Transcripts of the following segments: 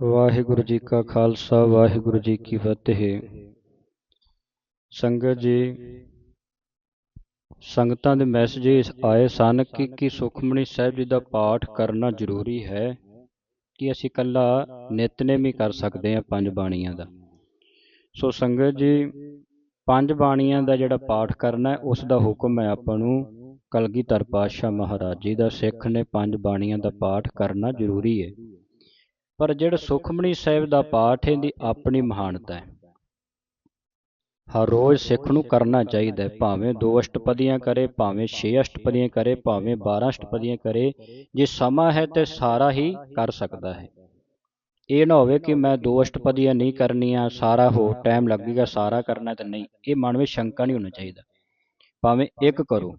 ਵਾਹਿਗੁਰੂ ਜੀ ਕਾ ਖਾਲਸਾ, ਵਾਹਿਗੁਰੂ ਜੀ ਕੀ ਫਤਿਹ। ਸੰਗਤ ਜੀ, ਸੰਗਤਾਂ ਦੇ ਮੈਸੇਜ ਆਏ ਸਨ ਕਿ ਕਿ ਸੁਖਮਣੀ ਸਾਹਿਬ ਜੀ ਦਾ ਪਾਠ ਕਰਨਾ ਜ਼ਰੂਰੀ ਹੈ ਕਿ ਅਸੀਂ ਇਕੱਲਾ ਨਿਤਨੇਮ ਹੀ ਕਰ ਸਕਦੇ ਹਾਂ ਪੰਜ ਬਾਣੀਆਂ ਦਾ। ਸੋ ਸੰਗਤ ਜੀ, ਪੰਜ ਬਾਣੀਆਂ ਦਾ ਜਿਹੜਾ ਪਾਠ ਕਰਨਾ ਹੈ, ਉਸ ਦਾ ਹੁਕਮ ਹੈ ਆਪਾਂ ਨੂੰ ਕਲਗੀਧਰ ਪਾਤਸ਼ਾਹ ਮਹਾਰਾਜ ਜੀ ਦਾ ਸਿੱਖ ਨੇ ਪੰਜ ਬਾਣੀਆਂ ਦਾ ਪਾਠ ਕਰਨਾ ਜ਼ਰੂਰੀ ਹੈ। ਪਰ ਜਿਹੜਾ ਸੁਖਮਨੀ ਸਾਹਿਬ ਦਾ ਪਾਠ ਹੈ ਦੀ ਆਪਣੀ ਮਹਾਨਤਾ ਹੈ। ਹਰ ਰੋਜ਼ ਸਿੱਖ ਨੂੰ ਕਰਨਾ ਚਾਹੀਦਾ ਹੈ। ਭਾਵੇਂ ਦੋ ਅਸ਼ਟਪਦੀਆਂ ਕਰੇ ਭਾਵੇਂ ਛੇ ਅਸ਼ਟਪਦੀਆਂ ਕਰੇ ਭਾਵੇਂ 12 ਅਸ਼ਟਪਦੀਆਂ ਕਰੇ ਜੇ ਸਮਾਂ ਹੈ ਤੇ ਸਾਰਾ ਹੀ ਕਰ ਸਕਦਾ ਹੈ। ਇਹ ਨਾ ਹੋਵੇ ਕਿ ਮੈਂ ਦੋ ਅਸ਼ਟਪਦੀਆਂ ਨਹੀਂ ਕਰਨੀਆਂ ਸਾਰਾ ਹੋ ਟਾਈਮ ਲੱਗੇਗਾ ਸਾਰਾ ਕਰਨਾ ਤੇ ਨਹੀਂ। ਇਹ ਮਨ ਵਿੱਚ ਸ਼ੰਕਾ ਨਹੀਂ ਹੋਣਾ ਚਾਹੀਦਾ। ਭਾਵੇਂ ਇੱਕ ਕਰੋ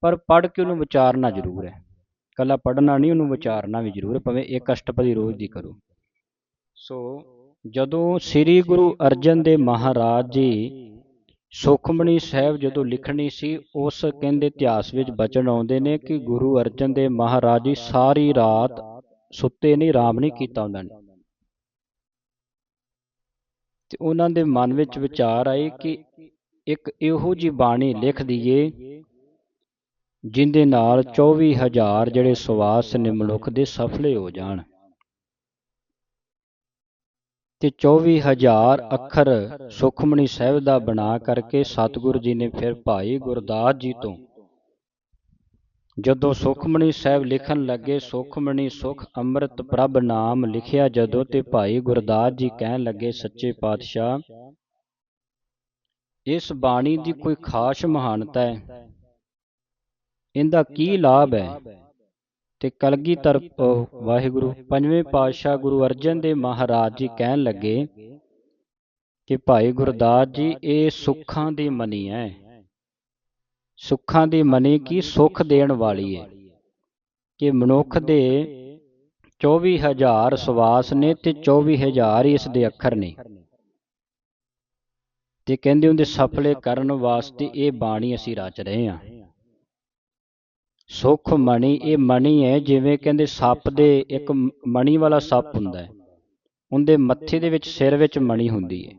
ਪਰ ਪੜ੍ਹ ਕੇ ਉਹਨੂੰ ਵਿਚਾਰਨਾ ਜ਼ਰੂਰ ਹੈ। ਕੱਲਾ ਪੜ੍ਹਨਾ ਨਹੀਂ ਉਹਨੂੰ ਵਿਚਾਰਨਾ ਵੀ ਜ਼ਰੂਰ ਭਾਵੇਂ ਇੱਕ ਅਸ਼ਟਪਦੀ ਰੋਜ਼ ਦੀ ਕਰੋ। ਸੋ ਜਦੋਂ ਸ੍ਰੀ ਗੁਰੂ ਅਰਜਨ ਦੇਵ ਮਹਾਰਾਜ ਜੀ ਸੁਖਮਣੀ ਸਾਹਿਬ ਜਦੋਂ ਲਿਖਣੀ ਸੀ ਉਸ ਕਹਿੰਦੇ ਇਤਿਹਾਸ ਵਿੱਚ ਬਚਨ ਆਉਂਦੇ ਨੇ ਕਿ ਗੁਰੂ ਅਰਜਨ ਦੇਵ ਮਹਾਰਾਜ ਜੀ ਸਾਰੀ ਰਾਤ ਸੁੱਤੇ ਨਹੀਂ ਆਰਾਮ ਨਹੀਂ ਕੀਤਾ ਉਹਨਾਂ ਨੇ। ਤੇ ਉਹਨਾਂ ਦੇ ਮਨ ਵਿੱਚ ਵਿਚਾਰ ਆਏ ਕਿ ਇੱਕ ਇਹੋ ਜੀ ਬਾਣੀ ਲਿਖ ਦਈਏ ਜਿੰਦੇ ਨਾਲ 24000 ਜਿਹੜੇ ਸਵਾਸ ਨੇ ਮਨੁੱਖ ਦੇ ਸਫਲੇ ਹੋ ਜਾਣ। ਤੇ 24000 ਅੱਖਰ ਸੁਖਮਣੀ ਸਾਹਿਬ ਦਾ ਬਣਾ ਕਰਕੇ ਸਤਿਗੁਰੂ ਜੀ ਨੇ ਫਿਰ ਭਾਈ ਗੁਰਦਾਸ ਜੀ ਤੋਂ ਜਦੋਂ ਸੁਖਮਣੀ ਸਾਹਿਬ ਲਿਖਣ ਲੱਗੇ ਸੁਖਮਣੀ ਸੁਖ ਅੰਮ੍ਰਿਤ ਪ੍ਰਭ ਨਾਮ ਲਿਖਿਆ ਜਦੋਂ ਤੇ ਭਾਈ ਗੁਰਦਾਸ ਜੀ ਕਹਿਣ ਲੱਗੇ, ਸੱਚੇ ਪਾਤਸ਼ਾਹ, ਇਸ ਬਾਣੀ ਦੀ ਕੋਈ ਖਾਸ ਮਹਾਨਤਾ ਹੈ? ਇਹਦਾ ਕੀ ਲਾਭ ਹੈ? ਤੇ ਕਲਗੀਧਰ ਵਾਹਿਗੁਰੂ ਪੰਜਵੇਂ ਪਾਤਸ਼ਾਹ ਗੁਰੂ ਅਰਜਨ ਦੇਵ ਮਹਾਰਾਜ ਜੀ ਕਹਿਣ ਲੱਗੇ ਕਿ ਭਾਈ ਗੁਰਦਾਸ ਜੀ ਇਹ ਸੁੱਖਾਂ ਦੀ ਮਨੀ ਹੈ। ਸੁੱਖਾਂ ਦੀ ਮਨੀ ਕੀ ਸੁੱਖ ਦੇਣ ਵਾਲੀ ਹੈ? ਕਿ ਮਨੁੱਖ ਦੇ 24000 ਸਵਾਸ ਨੇ ਤੇ 24000 ਹੀ ਇਸ ਦੇ ਅੱਖਰ ਨੇ। ਤੇ ਕਹਿੰਦੇ ਹੁੰਦੇ ਸਫਲੇ ਕਰਨ ਵਾਸਤੇ ਇਹ ਬਾਣੀ ਅਸੀਂ ਰਚ ਰਹੇ ਹਾਂ। ਸੁਖ ਮਣੀ, ਇਹ ਮਣੀ ਹੈ ਜਿਵੇਂ ਕਹਿੰਦੇ ਸੱਪ ਦੇ ਇੱਕ ਮਣੀ ਵਾਲਾ ਸੱਪ ਹੁੰਦਾ ਹੈ। ਉਹਦੇ ਮੱਥੇ ਦੇ ਵਿੱਚ, ਸਿਰ ਵਿੱਚ ਮਣੀ ਹੁੰਦੀ ਹੈ।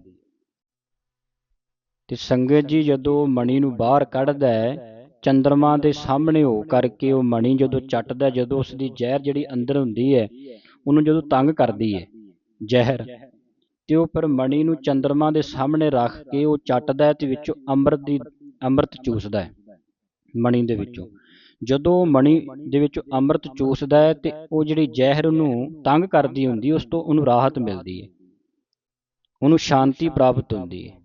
ਤੇ ਸੰਗਤ ਜੀ ਜਦੋਂ ਮਣੀ ਨੂੰ ਬਾਹਰ ਕੱਢਦਾ ਹੈ, ਚੰਦਰਮਾ ਦੇ ਸਾਹਮਣੇ ਹੋ ਕਰਕੇ ਉਹ ਮਣੀ ਜਦੋਂ ਚੱਟਦਾ, ਜਦੋਂ ਉਸ ਦੀ ਜ਼ਹਿਰ ਜਿਹੜੀ ਅੰਦਰ ਹੁੰਦੀ ਹੈ, ਉਹਨੂੰ ਜਦੋਂ ਤੰਗ ਕਰਦੀ ਹੈ, ਜ਼ਹਿਰ, ਤੇ ਉਹ ਪਰ ਮਣੀ ਨੂੰ ਚੰਦਰਮਾ ਦੇ ਸਾਹਮਣੇ ਰੱਖ ਕੇ ਉਹ ਚੱਟਦਾ ਹੈ ਤੇ ਵਿੱਚੋਂ ਅੰਮ੍ਰਿਤ ਦੀ, ਅੰਮ੍ਰਿਤ ਚੂਸਦਾ ਹੈ ਮਣੀ ਦੇ ਵਿੱਚੋਂ। ਜਦੋਂ ਮਣੀ ਦੇ ਵਿੱਚ ਅੰਮ੍ਰਿਤ ਚੂਸਦਾ ਹੈ ਤੇ ਉਹ ਜਿਹੜੀ ਜ਼ਹਿਰ ਨੂੰ ਤੰਗ ਕਰਦੀ ਹੁੰਦੀ, ਉਸ ਤੋਂ ਉਹਨੂੰ ਰਾਹਤ ਮਿਲਦੀ ਹੈ। ਉਹਨੂੰ ਸ਼ਾਂਤੀ ਪ੍ਰਾਪਤ ਹੁੰਦੀ ਹੈ।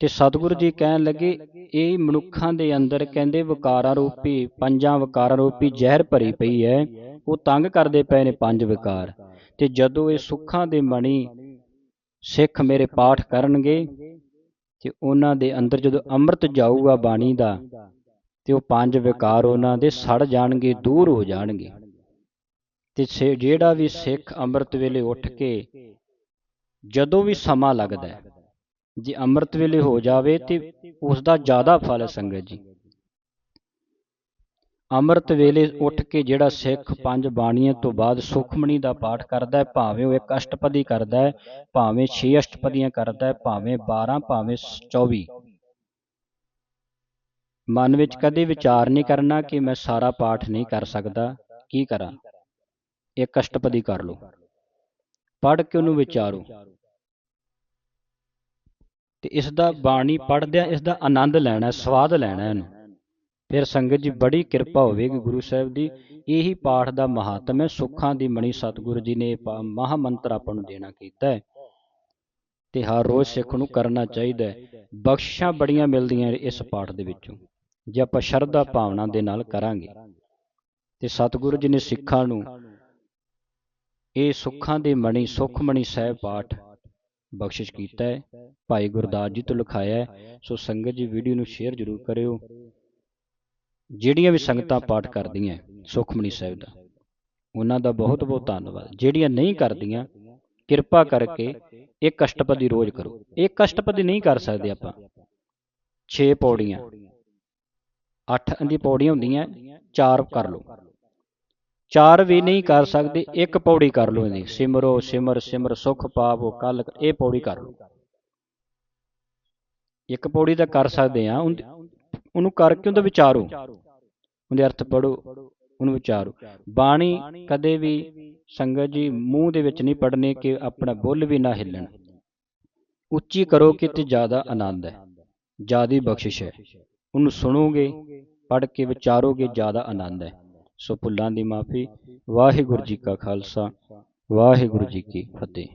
ਤੇ ਸਤਿਗੁਰੂ ਜੀ ਕਹਿਣ ਲੱਗੇ, ਇਹ ਮਨੁੱਖਾਂ ਦੇ ਅੰਦਰ ਕਹਿੰਦੇ ਵਿਕਾਰਾਂ ਰੂਪੀ ਪੰਜਾਂ ਵਿਕਾਰਾਂ ਰੂਪੀ ਜ਼ਹਿਰ ਭਰੀ ਪਈ ਹੈ। ਉਹ ਤੰਗ ਕਰਦੇ ਪਏ ਨੇ ਪੰਜ ਵਿਕਾਰ। ਤੇ ਜਦੋਂ ਇਹ ਸੁੱਖਾਂ ਦੇ ਮਣੀ ਸਿੱਖ ਮੇਰੇ ਪਾਠ ਕਰਨਗੇ ਤੇ ਉਹਨਾਂ ਦੇ ਅੰਦਰ ਜਦੋਂ ਅੰਮ੍ਰਿਤ ਜਾਊਗਾ ਬਾਣੀ ਦਾ, ਤੇ ਉਹ ਪੰਜ ਵਿਕਾਰ ਉਹਨਾਂ ਦੇ ਸੜ ਜਾਣਗੇ, ਦੂਰ ਹੋ ਜਾਣਗੇ। ਤੇ ਜਿਹੜਾ ਵੀ ਸਿੱਖ ਅੰਮ੍ਰਿਤ ਵੇਲੇ ਉੱਠ ਕੇ ਜਦੋਂ ਵੀ ਸਮਾਂ ਲੱਗਦਾ ਹੈ, ਜੇ ਅੰਮ੍ਰਿਤ ਵੇਲੇ ਹੋ ਜਾਵੇ ਤੇ ਉਸ ਦਾ ਜ਼ਿਆਦਾ ਫਲ ਹੈ ਸੰਗਤ ਜੀ। ਅੰਮ੍ਰਿਤ ਵੇਲੇ ਉੱਠ ਕੇ ਜਿਹੜਾ ਸਿੱਖ ਪੰਜ ਬਾਣੀਆਂ ਤੋਂ ਬਾਅਦ ਸੁਖਮਣੀ ਦਾ ਪਾਠ ਕਰਦਾ ਹੈ, ਭਾਵੇਂ ਉਹ ਇੱਕ ਅਸ਼ਟਪਦੀ ਕਰਦਾ ਹੈ, ਭਾਵੇਂ 6 ਅਸ਼ਟਪਦੀਆਂ ਕਰਦਾ ਹੈ, ਭਾਵੇਂ 12 ਭਾਵੇਂ 24 ਮਨ ਵਿੱਚ ਕਦੇ ਵਿਚਾਰ ਨਹੀਂ ਕਰਨਾ ਕਿ ਮੈਂ ਸਾਰਾ ਪਾਠ ਨਹੀਂ ਕਰ ਸਕਦਾ, ਕੀ ਕਰਾਂ? ਇੱਕ ਅਸ਼ਟਪਦੀ ਕਰ ਲਓ। ਪੜ੍ਹ ਕੇ ਉਹਨੂੰ ਵਿਚਾਰੋ। ਤੇ ਇਸ ਦਾ ਬਾਣੀ ਪੜ੍ਹਦਿਆਂ ਇਸ ਦਾ ਆਨੰਦ ਲੈਣਾ, ਸਵਾਦ ਲੈਣਾ ਇਹਨੂੰ। ਫਿਰ ਸੰਗਤ ਜੀ ਬੜੀ ਕਿਰਪਾ ਹੋਵੇਗੀ ਗੁਰੂ ਸਾਹਿਬ ਦੀ। ਇਹੀ ਪਾਠ ਦਾ ਮਹਾਤਮ ਹੈ। ਸੁੱਖਾਂ ਦੀ ਮਣੀ ਸਤਿਗੁਰੂ ਜੀ ਨੇ ਮਹਾ ਮੰਤਰ ਆਪਾਂ ਨੂੰ ਦੇਣਾ ਕੀਤਾ ਹੈ। ਤੇ ਹਰ ਰੋਜ਼ ਸਿੱਖ ਨੂੰ ਕਰਨਾ ਚਾਹੀਦਾ ਹੈ। ਬਖਸ਼ਿਸ਼ਾਂ ਬੜੀਆਂ ਮਿਲਦੀਆਂ ਇਸ ਪਾਠ ਦੇ ਵਿੱਚੋਂ। ਜੇ ਆਪਾਂ ਸ਼ਰਧਾ ਭਾਵਨਾ ਦੇ ਨਾਲ ਕਰਾਂਗੇ, ਤੇ ਸਤਿਗੁਰੂ ਜੀ ਨੇ ਸਿੱਖਾਂ ਨੂੰ ਇਹ ਸੁੱਖਾਂ ਦੀ ਮਣੀ ਸੁਖਮਣੀ ਸਾਹਿਬ ਪਾਠ ਬਖਸ਼ਿਸ਼ ਕੀਤਾ ਹੈ। ਭਾਈ ਗੁਰਦਾਸ ਜੀ ਤੋਂ ਲਿਖਾਇਆ ਹੈ। ਸੋ ਸੰਗਤ ਜੀ ਵੀਡੀਓ ਨੂੰ ਸ਼ੇਅਰ ਜ਼ਰੂਰ ਕਰਿਓ। ਜਿਹੜੀਆਂ ਵੀ ਸੰਗਤਾਂ ਪਾਠ ਕਰਦੀਆਂ ਸੁਖਮਨੀ ਸਾਹਿਬ ਦਾ ਉਹਨਾਂ ਦਾ ਬਹੁਤ ਬਹੁਤ ਧੰਨਵਾਦ। ਜਿਹੜੀਆਂ ਨਹੀਂ ਕਰਦੀਆਂ ਕਿਰਪਾ ਕਰਕੇ ਇੱਕ ਅਸ਼ਟਪਦੀ ਰੋਜ਼ ਕਰੋ। ਇੱਕ ਅਸ਼ਟਪਦੀ ਨਹੀਂ ਕਰ ਸਕਦੇ ਆਪਾਂ। 6 ਪੌੜੀਆਂ। 8 ਦੀ ਪੌੜੀਆਂ ਹੁੰਦੀਆਂ 4 ਕਰ ਲਓ। ਚਾਰ ਵੀ ਨਹੀਂ ਕਰ ਸਕਦੇ ਇੱਕ ਪੌੜੀ ਕਰ ਲਓ ਇਹਦੀ। ਸਿਮਰੋ ਸਿਮਰ ਸਿਮਰ ਸੁਖ ਪਾਵੋ ਕੱਲ ਇਹ ਪੌੜੀ ਕਰ ਲਓ। ਇੱਕ ਪੌੜੀ ਤਾਂ ਕਰ ਸਕਦੇ ਆ ਉਹਨੂੰ ਕਰਕੇ ਉਹਦਾ ਵਿਚਾਰੋ? ਉਹਦੇ ਅਰਥ ਪੜੋ ਉਹਨੂੰ ਵਿਚਾਰੋ। ਬਾਣੀ ਕਦੇ ਵੀ ਸੰਗਤ ਜੀ ਮੂੰਹ ਦੇ ਵਿੱਚ ਨਹੀਂ ਪੜਨੇ ਕਿ ਆਪਣਾ ਬੁੱਲ ਵੀ ਨਾ ਹਿੱਲਣ। ਉੱਚੀ ਕਰੋ ਕਿ ਤੇ ਜ਼ਿਆਦਾ ਆਨੰਦ ਹੈ, ਜ਼ਿਆਦੀ ਬਖਸ਼ਿਸ਼ ਹੈ। ਉਹਨੂੰ ਸੁਣੋਗੇ ਪੜ ਕੇ ਵਿਚਾਰੋਗੇ, ਜ਼ਿਆਦਾ ਆਨੰਦ ਹੈ। ਸੋ ਭੁੱਲਾਂ ਦੀ ਮਾਫੀ। ਵਾਹਿਗੁਰੂ ਜੀ ਕਾ ਖਾਲਸਾ, ਵਾਹਿਗੁਰੂ ਜੀ ਕੀ ਫਤਿਹ।